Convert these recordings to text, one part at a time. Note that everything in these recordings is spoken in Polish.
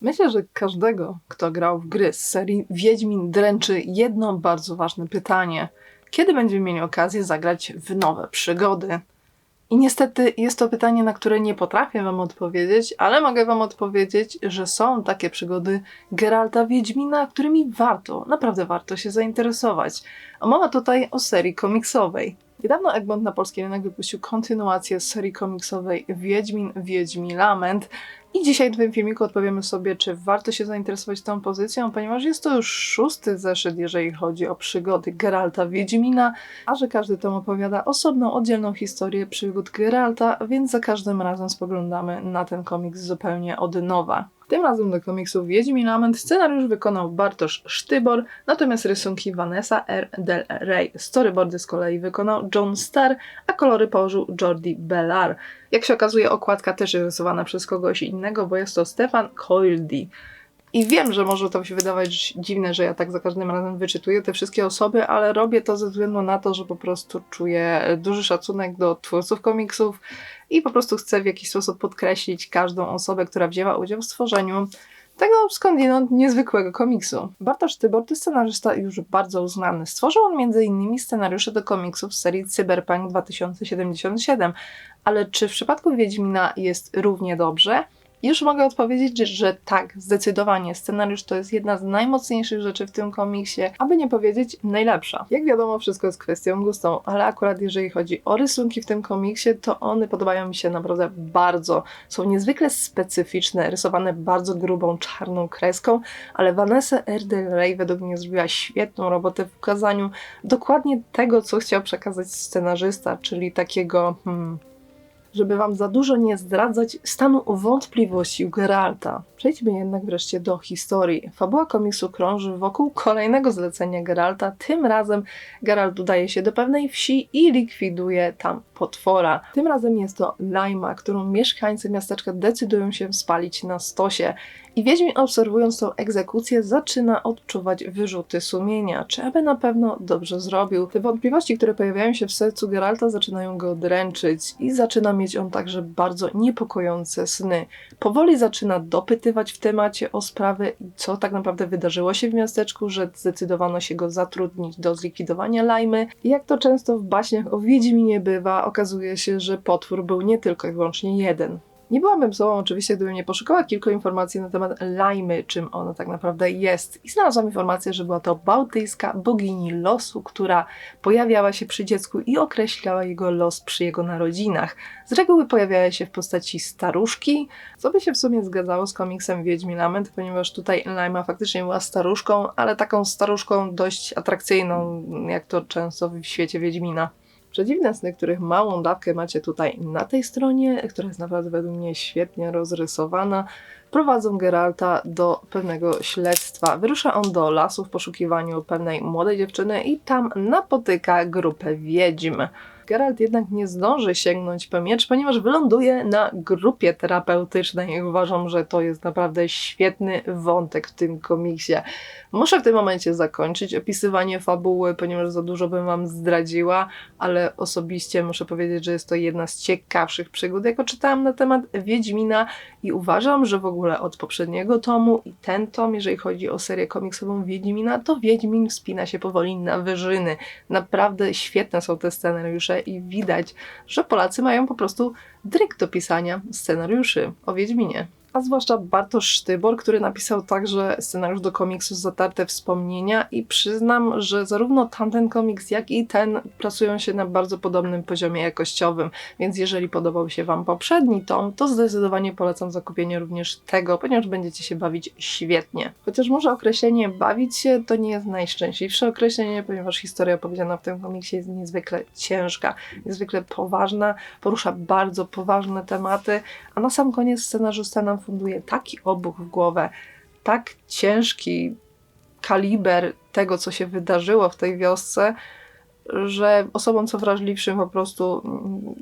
Myślę, że każdego, kto grał w gry z serii Wiedźmin dręczy jedno bardzo ważne pytanie. Kiedy będziemy mieli okazję zagrać w nowe przygody? I niestety jest to pytanie, na które nie potrafię Wam odpowiedzieć, ale mogę Wam odpowiedzieć, że są takie przygody Geralta Wiedźmina, którymi warto, naprawdę warto się zainteresować. A mowa tutaj o serii komiksowej. Niedawno Egmont na polski rynek wypuścił kontynuację serii komiksowej Wiedźmin, Wiedźmi Lament, i dzisiaj w tym filmiku odpowiemy sobie, czy warto się zainteresować tą pozycją, ponieważ jest to już szósty zeszyt, jeżeli chodzi o przygody Geralta Wiedźmina, a że każdy tom opowiada osobną, oddzielną historię przygód Geralta, więc za każdym razem spoglądamy na ten komiks zupełnie od nowa. Tym razem do komiksu Wiedźmin Lament scenariusz wykonał Bartosz Sztybor, natomiast rysunki Vanessa R. Del Rey. Storyboardy z kolei wykonał John Starr, a kolory położył Jordi Bellar. Jak się okazuje, okładka też jest rysowana przez kogoś innego, bo jest to Stefan Coildy. I wiem, że może to się wydawać dziwne, że ja tak za każdym razem wyczytuję te wszystkie osoby, ale robię to ze względu na to, że po prostu czuję duży szacunek do twórców komiksów i po prostu chcę w jakiś sposób podkreślić każdą osobę, która wzięła udział w stworzeniu tego skądinąd niezwykłego komiksu. Bartosz Tybor to scenarzysta już bardzo uznany. Stworzył on m.in. scenariusze do komiksów z serii Cyberpunk 2077, ale czy w przypadku Wiedźmina jest równie dobrze? Już mogę odpowiedzieć, że tak, zdecydowanie. Scenariusz to jest jedna z najmocniejszych rzeczy w tym komiksie, aby nie powiedzieć najlepsza. Jak wiadomo, wszystko jest kwestią gustą, ale akurat jeżeli chodzi o rysunki w tym komiksie, to one podobają mi się naprawdę bardzo. Są niezwykle specyficzne, rysowane bardzo grubą, czarną kreską, ale Vanessa R. Del Rey według mnie zrobiła świetną robotę w pokazaniu dokładnie tego, co chciał przekazać scenarzysta, czyli takiego hmm, żeby wam za dużo nie zdradzać stanu wątpliwości u Geralta. Przejdźmy jednak wreszcie do historii. Fabuła komiksu krąży wokół kolejnego zlecenia Geralta. Tym razem Geralt udaje się do pewnej wsi i likwiduje tam potwora. Tym razem jest to Lajma, którą mieszkańcy miasteczka decydują się spalić na stosie. I Wiedźmin obserwując tą egzekucję zaczyna odczuwać wyrzuty sumienia. Czy aby na pewno dobrze zrobił? Te wątpliwości, które pojawiają się w sercu Geralta zaczynają go dręczyć i zaczyna mieć on także bardzo niepokojące sny. Powoli zaczyna dopytywać w temacie o sprawę i co tak naprawdę wydarzyło się w miasteczku, że zdecydowano się go zatrudnić do zlikwidowania Lajmy. Jak to często w baśniach o Wiedźminie bywa, okazuje się, że potwór był nie tylko i wyłącznie jeden. Nie byłabym sobą oczywiście, gdybym nie poszukała kilku informacji na temat Lajmy, czym ona tak naprawdę jest. I znalazłam informację, że była to bałtyjska bogini losu, która pojawiała się przy dziecku i określała jego los przy jego narodzinach. Z reguły pojawiała się w postaci staruszki, co by się w sumie zgadzało z komiksem Wiedźmi Lament, ponieważ tutaj Lajma faktycznie była staruszką, ale taką staruszką dość atrakcyjną, jak to często w świecie Wiedźmina. Przedziwne sny, których małą dawkę macie tutaj na tej stronie, która jest naprawdę według mnie świetnie rozrysowana, prowadzą Geralta do pewnego śledztwa. Wyrusza on do lasu w poszukiwaniu pewnej młodej dziewczyny i tam napotyka grupę wiedźm. Geralt jednak nie zdąży sięgnąć po miecz, ponieważ wyląduje na grupie terapeutycznej. Uważam, że to jest naprawdę świetny wątek w tym komiksie. Muszę w tym momencie zakończyć opisywanie fabuły, ponieważ za dużo bym wam zdradziła, ale osobiście muszę powiedzieć, że jest to jedna z ciekawszych przygód, jako czytałam na temat Wiedźmina i uważam, że w ogóle od poprzedniego tomu i ten tom, jeżeli chodzi o serię komiksową Wiedźmina, to Wiedźmin wspina się powoli na wyżyny. Naprawdę świetne są te scenariusze i widać, że Polacy mają po prostu dryk do pisania scenariuszy o Wiedźminie a zwłaszcza Bartosz Sztybor, który napisał także scenariusz do komiksu Zatarte Wspomnienia i przyznam, że zarówno tamten komiks, jak i ten pracują się na bardzo podobnym poziomie jakościowym, więc jeżeli podobał się Wam poprzedni tom, to zdecydowanie polecam zakupienie również tego, ponieważ będziecie się bawić świetnie. Chociaż może określenie bawić się to nie jest najszczęśliwsze określenie, ponieważ historia opowiedziana w tym komiksie jest niezwykle ciężka, niezwykle poważna, porusza bardzo poważne tematy, a na sam koniec scenarzysta nam funduje taki obuch w głowę, tak ciężki kaliber tego, co się wydarzyło w tej wiosce, że osobom co wrażliwszym po prostu mm,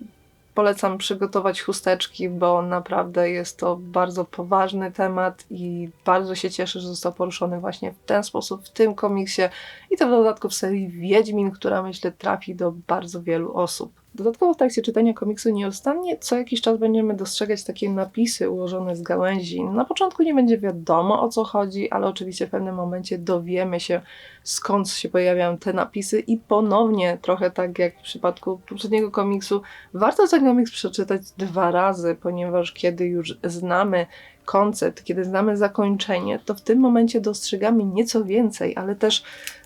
polecam przygotować chusteczki, bo naprawdę jest to bardzo poważny temat i bardzo się cieszę, że został poruszony właśnie w ten sposób w tym komiksie i to w dodatku w serii Wiedźmin, która myślę trafi do bardzo wielu osób. Dodatkowo w trakcie czytania komiksu nieustannie co jakiś czas będziemy dostrzegać takie napisy ułożone z gałęzi. Na początku nie będzie wiadomo o co chodzi, ale oczywiście w pewnym momencie dowiemy się skąd się pojawiają te napisy i ponownie, trochę tak jak w przypadku poprzedniego komiksu, warto ten komiks przeczytać dwa razy, ponieważ kiedy już znamy koncept, kiedy znamy zakończenie, to w tym momencie dostrzegamy nieco więcej, ale też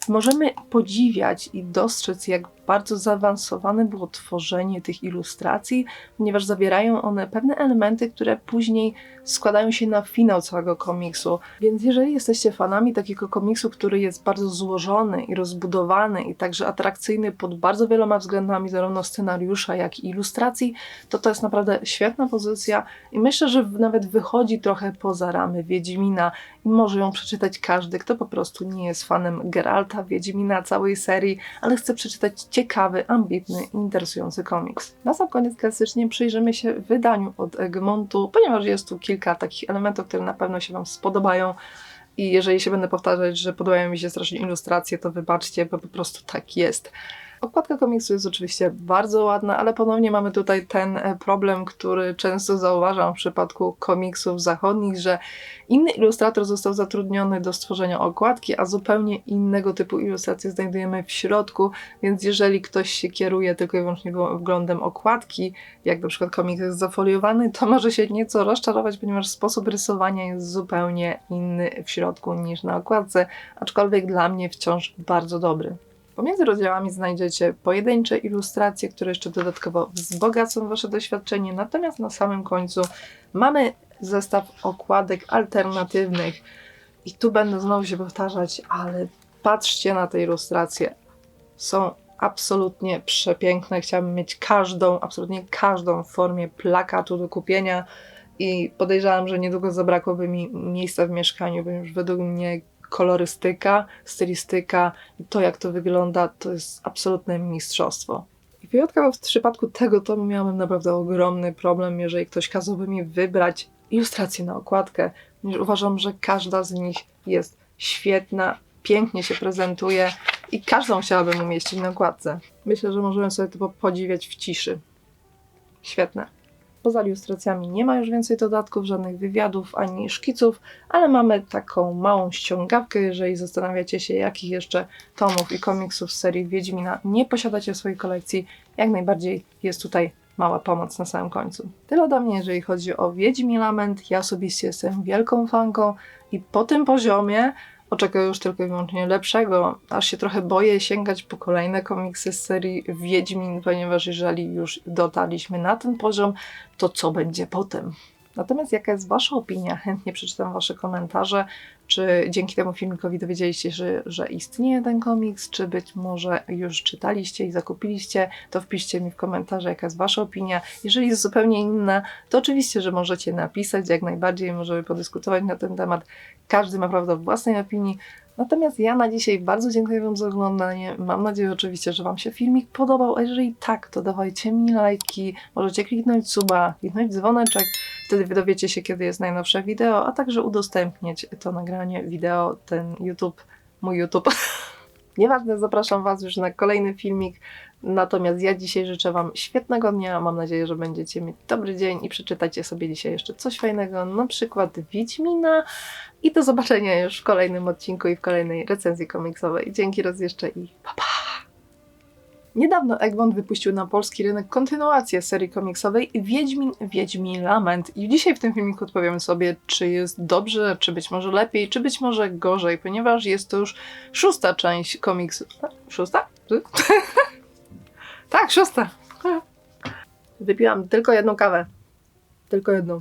możemy podziwiać i dostrzec, jak bardzo zaawansowane było tworzenie tych ilustracji, ponieważ zawierają one pewne elementy, które później składają się na finał całego komiksu. Więc jeżeli jesteście fanami takiego komiksu, który jest bardzo złożony i rozbudowany i także atrakcyjny pod bardzo wieloma względami, zarówno scenariusza, jak i ilustracji, to to jest naprawdę świetna pozycja i myślę, że nawet wychodzi trochę poza ramy Wiedźmina i może ją przeczytać każdy, kto po prostu nie jest fanem Geralta, Wiedźmina, całej serii, ale chce przeczytać ciekawy, ambitny interesujący komiks. Na sam koniec klasycznie przyjrzymy się wydaniu od Egmontu, ponieważ jest tu kilka takich elementów, które na pewno się Wam spodobają. I jeżeli się będę powtarzać, że podobają mi się strasznie ilustracje, to wybaczcie, bo po prostu tak jest. Okładka komiksu jest oczywiście bardzo ładna, ale ponownie mamy tutaj ten e, problem, który często zauważam w przypadku komiksów zachodnich, że inny ilustrator został zatrudniony do stworzenia okładki, a zupełnie innego typu ilustracje znajdujemy w środku, więc jeżeli ktoś się kieruje tylko i wyłącznie wglądem okładki, jak na przykład komiks jest zafoliowany, to może się nieco rozczarować, ponieważ sposób rysowania jest zupełnie inny w środku niż na okładce, aczkolwiek dla mnie wciąż bardzo dobry. Pomiędzy rozdziałami znajdziecie pojedyncze ilustracje, które jeszcze dodatkowo wzbogacą Wasze doświadczenie, natomiast na samym końcu mamy zestaw okładek alternatywnych. I tu będę znowu się powtarzać, ale patrzcie na te ilustracje. Są absolutnie przepiękne. Chciałabym mieć każdą, absolutnie każdą w formie plakatu do kupienia i podejrzewam, że niedługo zabrakłoby mi miejsca w mieszkaniu, bo już według mnie kolorystyka, stylistyka to, jak to wygląda, to jest absolutne mistrzostwo. I wyjątkowo w przypadku tego tomu miałem naprawdę ogromny problem, jeżeli ktoś kazałby mi wybrać ilustrację na okładkę, uważam, że każda z nich jest świetna, pięknie się prezentuje i każdą chciałabym umieścić na okładce. Myślę, że możemy sobie to podziwiać w ciszy. Świetne. Poza ilustracjami nie ma już więcej dodatków, żadnych wywiadów ani szkiców, ale mamy taką małą ściągawkę, jeżeli zastanawiacie się, jakich jeszcze tomów i komiksów z serii Wiedźmina nie posiadacie w swojej kolekcji, jak najbardziej jest tutaj mała pomoc na samym końcu. Tyle ode mnie, jeżeli chodzi o Wiedźmi Lament. Ja osobiście jestem wielką fanką i po tym poziomie oczekuję już tylko i wyłącznie lepszego, aż się trochę boję sięgać po kolejne komiksy z serii Wiedźmin, ponieważ jeżeli już dotarliśmy na ten poziom, to co będzie potem? Natomiast jaka jest Wasza opinia? Chętnie przeczytam Wasze komentarze. Czy dzięki temu filmikowi dowiedzieliście się, że, istnieje ten komiks? Czy być może już czytaliście i zakupiliście? To wpiszcie mi w komentarze, jaka jest Wasza opinia. Jeżeli jest zupełnie inna, to oczywiście, że możecie napisać, jak najbardziej możemy podyskutować na ten temat. Każdy ma prawo do własnej opinii. Natomiast ja na dzisiaj bardzo dziękuję Wam za oglądanie. Mam nadzieję oczywiście, że Wam się filmik podobał, a jeżeli tak, to dawajcie mi lajki, możecie kliknąć suba, kliknąć dzwoneczek, wtedy dowiecie się, kiedy jest najnowsze wideo, a także udostępniać to nagranie wideo, ten YouTube, mój YouTube. Nieważne, zapraszam Was już na kolejny filmik. Natomiast ja dzisiaj życzę Wam świetnego dnia. Mam nadzieję, że będziecie mieć dobry dzień i przeczytacie sobie dzisiaj jeszcze coś fajnego, na przykład Wiedźmina. I do zobaczenia już w kolejnym odcinku i w kolejnej recenzji komiksowej. Dzięki raz jeszcze i pa pa! Niedawno Egmont wypuścił na polski rynek kontynuację serii komiksowej Wiedźmin, Wiedźmin Lament. I dzisiaj w tym filmiku odpowiemy sobie, czy jest dobrze, czy być może lepiej, czy być może gorzej, ponieważ jest to już szósta część komiksu. Szósta? Tak, szósta. Wypiłam tylko jedną kawę. Tylko jedną.